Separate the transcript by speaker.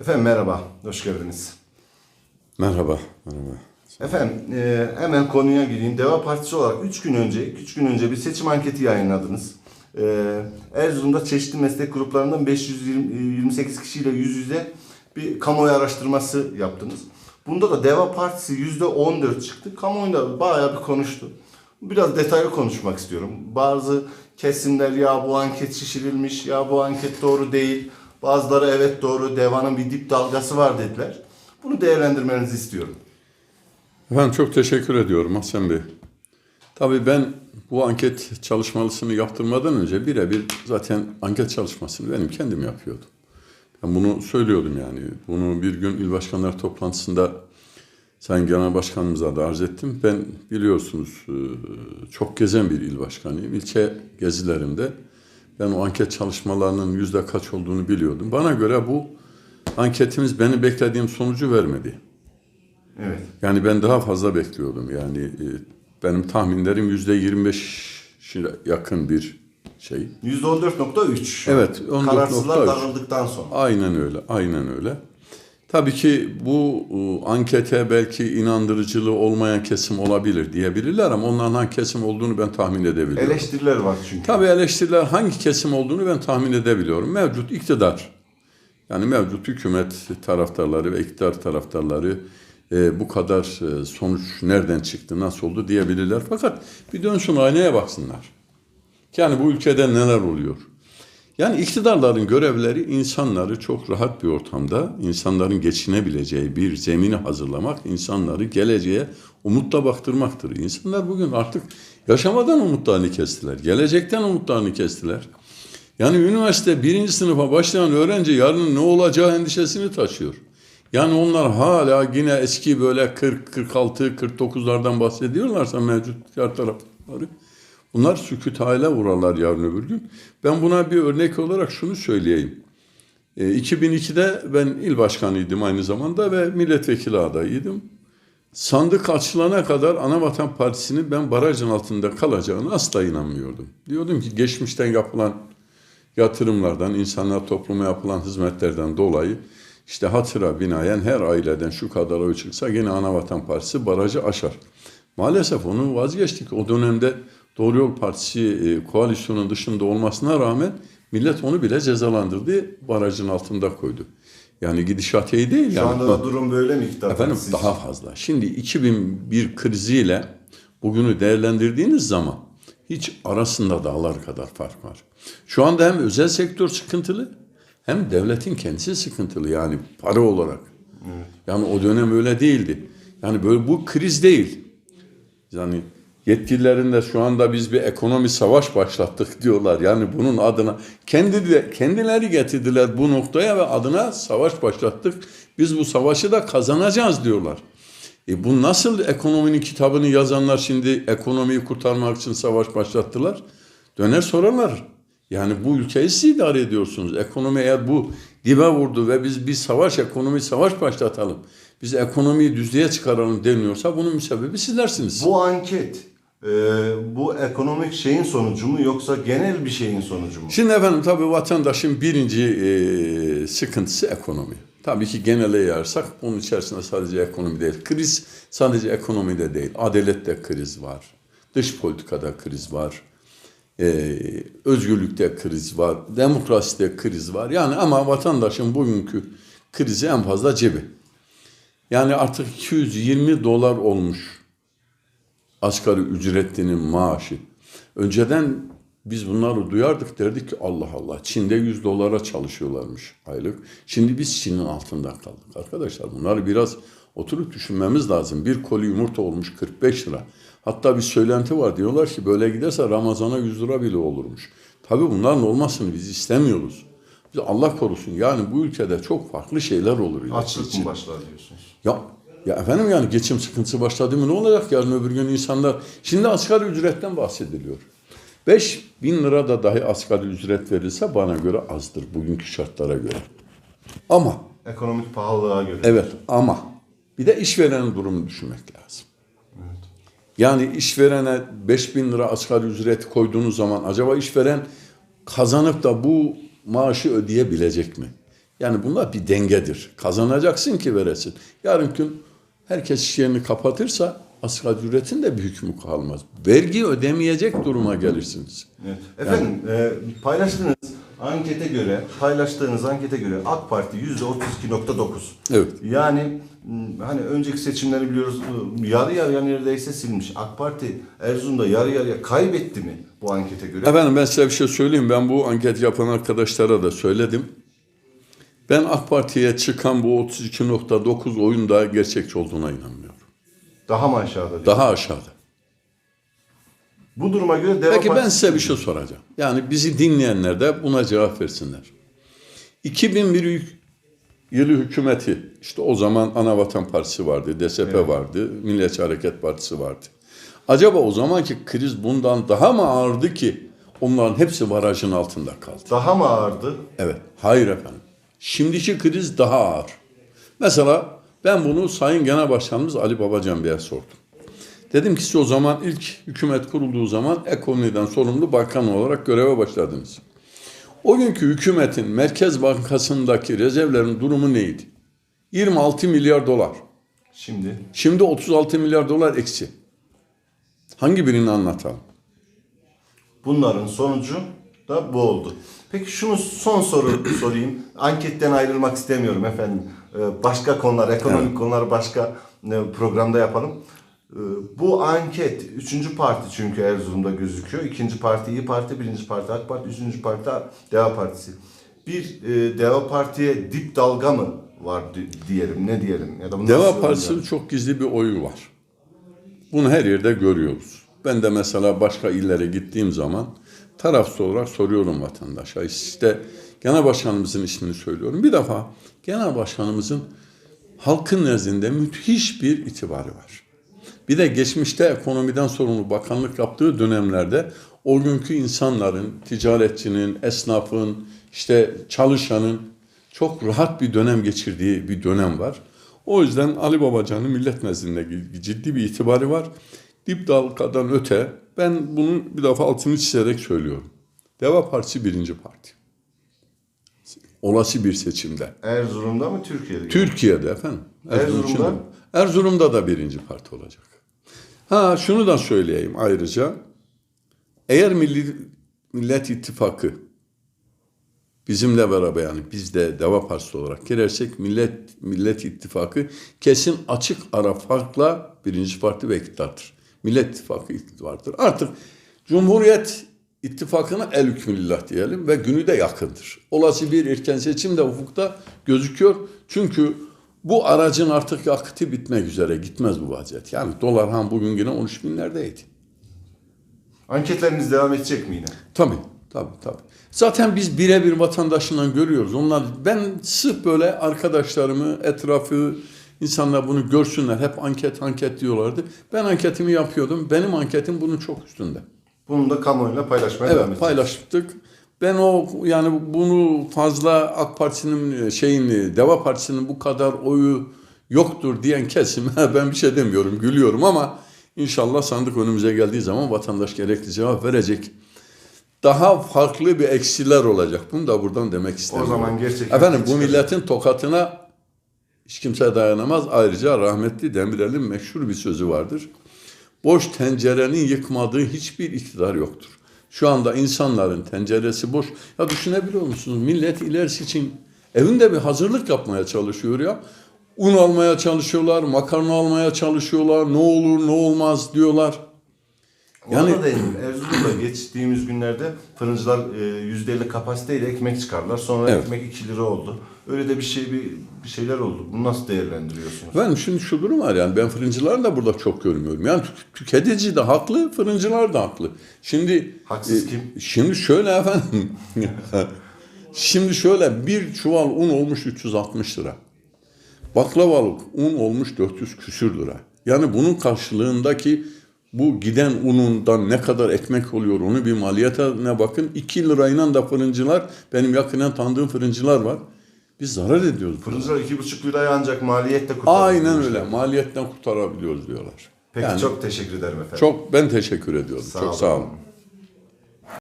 Speaker 1: Efendim merhaba, hoş geldiniz.
Speaker 2: Merhaba, merhaba.
Speaker 1: Efendim e, hemen konuya gireyim. Deva Partisi olarak 3 gün önce, 3 gün önce bir seçim anketi yayınladınız. E, Erzurum'da çeşitli meslek gruplarından 528 kişiyle yüz yüze bir kamuoyu araştırması yaptınız. Bunda da Deva Partisi %14 çıktı. Kamuoyunda bayağı bir konuştu. Biraz detaylı konuşmak istiyorum. Bazı kesimler ya bu anket şişirilmiş, ya bu anket doğru değil. Bazıları evet doğru, Deva'nın bir dip dalgası var dediler. Bunu değerlendirmenizi istiyorum.
Speaker 2: Efendim çok teşekkür ediyorum Hasan Bey. Tabii ben bu anket çalışmasını yaptırmadan önce birebir zaten anket çalışmasını benim kendim yapıyordum. Ben bunu söylüyordum yani. Bunu bir gün il başkanlar toplantısında Sayın Genel Başkanımıza da arz ettim. Ben biliyorsunuz e, çok gezen bir il başkanıyım. İlçe gezilerimde ben o anket çalışmalarının yüzde kaç olduğunu biliyordum. Bana göre bu anketimiz benim beklediğim sonucu vermedi.
Speaker 1: Evet.
Speaker 2: Yani ben daha fazla bekliyordum. Yani e, benim tahminlerim yüzde 25 yakın bir şey.
Speaker 1: %14.3.
Speaker 2: Evet, 14.3.
Speaker 1: Kararsızlar daraldıktan sonra.
Speaker 2: Aynen öyle, aynen öyle. Tabii ki bu e, ankete belki inandırıcılığı olmayan kesim olabilir diyebilirler ama onların hangi kesim olduğunu ben tahmin edebiliyorum.
Speaker 1: Eleştiriler var çünkü.
Speaker 2: Tabii eleştiriler hangi kesim olduğunu ben tahmin edebiliyorum. Mevcut iktidar, yani mevcut hükümet taraftarları ve iktidar taraftarları e, bu kadar e, sonuç nereden çıktı, nasıl oldu diyebilirler. Fakat bir dönsün aynaya baksınlar. Yani bu ülkede neler oluyor? Yani iktidarların görevleri insanları çok rahat bir ortamda, insanların geçinebileceği bir zemini hazırlamak, insanları geleceğe umutla baktırmaktır. İnsanlar bugün artık yaşamadan umutlarını kestiler, gelecekten umutlarını kestiler. Yani üniversite birinci sınıfa başlayan öğrenci yarının ne olacağı endişesini taşıyor. Yani onlar hala yine eski böyle 40, 46, 49'lardan bahsediyorlarsa mevcut diğer. Bunlar sükut hale vurarlar yarın öbür gün. Ben buna bir örnek olarak şunu söyleyeyim. E, 2002'de ben il başkanıydım aynı zamanda ve milletvekili adayıydım. Sandık açılana kadar Anavatan Partisi'nin ben barajın altında kalacağını asla inanmıyordum. Diyordum ki geçmişten yapılan yatırımlardan, insanlar topluma yapılan hizmetlerden dolayı işte hatıra binaen her aileden şu kadar oy çıksa yine Anavatan Partisi barajı aşar. Maalesef onu vazgeçtik. O dönemde Doğru Yol Partisi e, koalisyonun dışında olmasına rağmen millet onu bile cezalandırdı, barajın altında koydu. Yani gidişat iyi değil.
Speaker 1: Şu
Speaker 2: yani.
Speaker 1: anda da durum böyle mi iktidar
Speaker 2: Efendim
Speaker 1: partisi
Speaker 2: daha fazla. Şimdi 2001 kriziyle bugünü değerlendirdiğiniz zaman hiç arasında dağlar kadar fark var. Şu anda hem özel sektör sıkıntılı hem devletin kendisi sıkıntılı yani para olarak. Yani o dönem öyle değildi. Yani böyle bu kriz değil. Yani yetkililerin de şu anda biz bir ekonomi savaş başlattık diyorlar. Yani bunun adına kendi de, kendileri getirdiler bu noktaya ve adına savaş başlattık. Biz bu savaşı da kazanacağız diyorlar. E bu nasıl ekonominin kitabını yazanlar şimdi ekonomiyi kurtarmak için savaş başlattılar? Döner sorarlar. Yani bu ülkeyi siz idare ediyorsunuz. Ekonomi eğer bu dibe vurdu ve biz bir savaş, ekonomi savaş başlatalım. Biz ekonomiyi düzlüğe çıkaralım deniyorsa bunun müsebbibi sizlersiniz.
Speaker 1: Bu anket e, bu ekonomik şeyin sonucu mu yoksa genel bir şeyin sonucu mu?
Speaker 2: Şimdi efendim tabii vatandaşın birinci e, sıkıntısı ekonomi. Tabii ki genele yayarsak bunun içerisinde sadece ekonomi değil. Kriz sadece ekonomide değil. Adalette kriz var. Dış politikada kriz var. E, özgürlükte kriz var. Demokraside kriz var. Yani ama vatandaşın bugünkü krizi en fazla cebi. Yani artık 220 dolar olmuş asgari ücretlinin maaşı. Önceden biz bunları duyardık derdik ki Allah Allah Çin'de 100 dolara çalışıyorlarmış aylık. Şimdi biz Çin'in altında kaldık. Arkadaşlar bunları biraz oturup düşünmemiz lazım. Bir koli yumurta olmuş 45 lira. Hatta bir söylenti var diyorlar ki böyle giderse Ramazan'a 100 lira bile olurmuş. Tabii bunların olmasını biz istemiyoruz. Biz Allah korusun yani bu ülkede çok farklı şeyler olur.
Speaker 1: Açlık mı başlar diyorsunuz?
Speaker 2: Ya ya efendim yani geçim sıkıntısı başladı mı ne olacak yarın öbür gün insanlar şimdi asgari ücretten bahsediliyor. 5 bin lira da dahi asgari ücret verilse bana göre azdır bugünkü şartlara göre. Ama
Speaker 1: Ekonomik pahalılığa göre.
Speaker 2: evet ama bir de işverenin durumunu düşünmek lazım. Yani işverene 5 bin lira asgari ücret koyduğunuz zaman acaba işveren kazanıp da bu maaşı ödeyebilecek mi? Yani bunlar bir dengedir. Kazanacaksın ki veresin. Yarın gün herkes iş yerini kapatırsa asgari ücretin de bir hükmü kalmaz. Vergi ödemeyecek duruma gelirsiniz.
Speaker 1: Evet. Efendim e, paylaştığınız ankete göre paylaştığınız ankete göre AK Parti %32.9.
Speaker 2: Evet.
Speaker 1: Yani hani önceki seçimleri biliyoruz e, yarı yarıya neredeyse silmiş. AK Parti Erzurum'da yarı yarıya kaybetti mi bu ankete göre?
Speaker 2: Efendim ben size bir şey söyleyeyim. Ben bu anket yapan arkadaşlara da söyledim. Ben AK Parti'ye çıkan bu 32.9 oyunda gerçekçi olduğuna inanmıyorum.
Speaker 1: Daha mı aşağıda? diyor?
Speaker 2: Daha aşağıda.
Speaker 1: Bu duruma göre Deva
Speaker 2: Peki ben size bir şey soracağım. Yani bizi dinleyenler de buna cevap versinler. 2001 hük- yılı hükümeti, işte o zaman Anavatan Partisi vardı, DSP vardı, Milliyetçi Hareket Partisi vardı. Acaba o zamanki kriz bundan daha mı ağırdı ki onların hepsi barajın altında kaldı?
Speaker 1: Daha mı ağırdı?
Speaker 2: Evet. Hayır efendim. Şimdiki kriz daha ağır. Mesela ben bunu Sayın Genel Başkanımız Ali Babacan Bey'e sordum. Dedim ki siz o zaman ilk hükümet kurulduğu zaman ekonomiden sorumlu bakan olarak göreve başladınız. O günkü hükümetin Merkez Bankası'ndaki rezervlerin durumu neydi? 26 milyar dolar.
Speaker 1: Şimdi
Speaker 2: Şimdi 36 milyar dolar eksi. Hangi birini anlatalım?
Speaker 1: bunların sonucu da bu oldu. Peki şunu son soru sorayım. Anketten ayrılmak istemiyorum efendim. Ee, Başka konular, ekonomik konular başka e, programda yapalım. Ee, Bu anket, üçüncü parti çünkü Erzurum'da gözüküyor. İkinci parti İyi Parti, birinci parti AK Parti, üçüncü parti Deva Partisi. Bir e, Deva Parti'ye dip dalga mı var di- diyelim, ne diyelim? Ya da
Speaker 2: Deva Partisi'nin çok gizli bir oyu var. Bunu her yerde görüyoruz. Ben de mesela başka illere gittiğim zaman tarafsız olarak soruyorum vatandaşa. İşte genel başkanımızın ismini söylüyorum. Bir defa genel başkanımızın halkın nezdinde müthiş bir itibarı var. Bir de geçmişte ekonomiden sorumlu bakanlık yaptığı dönemlerde o günkü insanların, ticaretçinin, esnafın, işte çalışanın çok rahat bir dönem geçirdiği bir dönem var. O yüzden Ali Babacan'ın millet nezdinde ciddi bir itibarı var. Dip dalgadan öte ben bunun bir defa altını çizerek söylüyorum. Deva Partisi birinci parti. Olası bir seçimde.
Speaker 1: Erzurum'da mı Türkiye'de?
Speaker 2: Türkiye'de efendim.
Speaker 1: Erzurum'da?
Speaker 2: için de- Erzurum'da da birinci parti olacak. Ha şunu da söyleyeyim ayrıca. Eğer Milli, Millet İttifakı bizimle beraber yani biz de Deva Partisi olarak girersek Millet Millet İttifakı kesin açık ara farkla birinci parti ve iktidardır. Millet İttifakı iktidardır. Artık Cumhuriyet İttifakına el hükmülillah diyelim ve günü de yakındır. Olası bir erken seçim de ufukta gözüküyor. Çünkü bu aracın artık yakıtı bitmek üzere gitmez bu vaziyet. Yani dolar ham bugün yine 13 binlerdeydi.
Speaker 1: Anketleriniz devam edecek mi yine?
Speaker 2: Tabii, tabii, tabii. Zaten biz birebir vatandaşından görüyoruz. Onlar ben sırf böyle arkadaşlarımı, etrafı, insanlar bunu görsünler. Hep anket anket diyorlardı. Ben anketimi yapıyordum. Benim anketim bunun çok üstünde.
Speaker 1: Bunu da kamuoyuyla paylaşmaya devam
Speaker 2: Evet,
Speaker 1: edeceğiz.
Speaker 2: paylaştık. Ben o yani bunu fazla AK Parti'nin şeyin Deva Partisi'nin bu kadar oyu yoktur diyen kesime ben bir şey demiyorum, gülüyorum ama inşallah sandık önümüze geldiği zaman vatandaş gerekli cevap verecek. Daha farklı bir eksiler olacak. Bunu da buradan demek istemiyorum.
Speaker 1: zaman gerçekten
Speaker 2: Efendim bu milletin tokatına hiç kimse dayanamaz. Ayrıca rahmetli Demirel'in meşhur bir sözü vardır. Boş tencerenin yıkmadığı hiçbir iktidar yoktur. Şu anda insanların tenceresi boş. Ya düşünebiliyor musunuz? Millet ilerisi için evinde bir hazırlık yapmaya çalışıyor ya. Un almaya çalışıyorlar, makarna almaya çalışıyorlar. Ne olur ne olmaz diyorlar.
Speaker 1: Yani
Speaker 2: Yani-
Speaker 1: da değilim. Erzurum'da geçtiğimiz günlerde fırıncılar e, %50 kapasiteyle ekmek çıkardılar. Sonra
Speaker 2: Evet.
Speaker 1: ekmek 2 lira oldu. Öyle de bir şey bir, bir şeyler oldu. Bunu nasıl değerlendiriyorsunuz?
Speaker 2: Efendim şimdi şu durum var yani ben fırıncıları da burada çok görmüyorum. Yani tük- tüketici de haklı, fırıncılar da haklı. Şimdi
Speaker 1: Haksız
Speaker 2: e,
Speaker 1: kim?
Speaker 2: Şimdi şöyle efendim. şimdi şöyle bir çuval un olmuş 360 lira. Baklavalık un olmuş 400 küsür lira. Yani bunun karşılığındaki bu giden unundan ne kadar ekmek oluyor onu bir maliyetine bakın. 2 lirayla da fırıncılar benim yakından tanıdığım fırıncılar var. Biz zarar ediyoruz.
Speaker 1: Fırıncılar 2,5 liraya ancak maliyette kurtarıyor.
Speaker 2: Aynen öyle. Maliyetten kurtarabiliyoruz diyorlar.
Speaker 1: Peki
Speaker 2: Yani
Speaker 1: çok teşekkür ederim efendim.
Speaker 2: çok ben teşekkür ediyorum.
Speaker 1: Sağ
Speaker 2: çok
Speaker 1: olun.
Speaker 2: sağ olun.